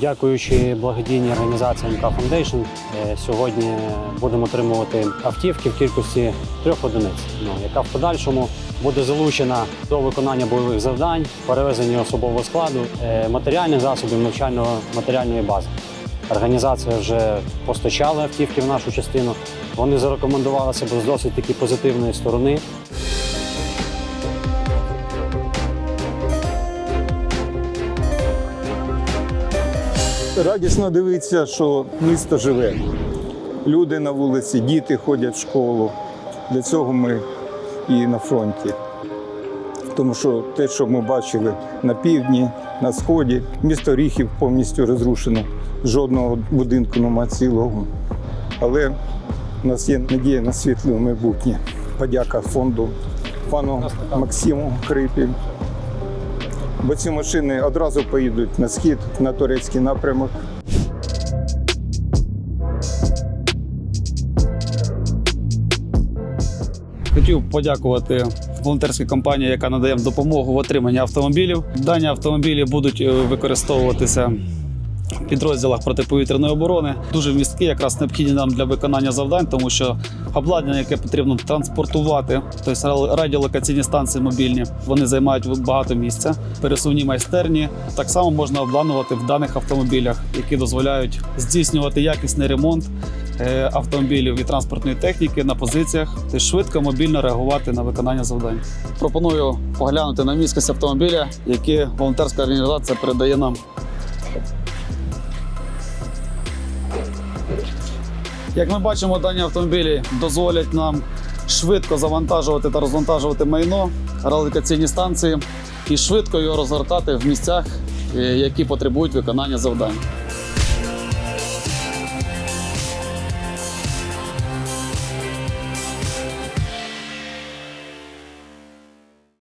Дякуючи благодійній організації МК Foundation, е, сьогодні будемо отримувати автівки в кількості трьох одиниць, ну, яка в подальшому буде залучена до виконання бойових завдань, перевезення особового складу, е, матеріальних засобів, навчально-матеріальної бази. Організація вже постачала автівки в нашу частину. Вони зарекомендували себе з досить таки позитивної сторони. Радісно дивитися, що місто живе. Люди на вулиці, діти ходять в школу. Для цього ми і на фронті. Тому що те, що ми бачили на півдні, на сході, місто Ріхів повністю розрушено. Жодного будинку нема цілого. Але у нас є надія на світле майбутнє. Подяка фонду пану Максиму Крипі. Бо ці машини одразу поїдуть на схід, на турецький напрямок. Хотів подякувати волонтерській компанії, яка надає допомогу в отриманні автомобілів. Дані автомобілі будуть е, використовуватися підрозділах протиповітряної оборони. Дуже місткі, якраз необхідні нам для виконання завдань, тому що обладнання, яке потрібно транспортувати, тобто радіолокаційні станції мобільні, вони займають багато місця. Пересувні майстерні так само можна обладнувати в даних автомобілях, які дозволяють здійснювати якісний ремонт е, автомобілів і транспортної техніки на позиціях, тобто швидко мобільно реагувати на виконання завдань. Пропоную поглянути на міськість автомобіля, які волонтерська організація передає нам. Як ми бачимо, дані автомобілі дозволять нам швидко завантажувати та розвантажувати майно, радіолокаційні станції і швидко його розгортати в місцях, е, які потребують виконання завдань.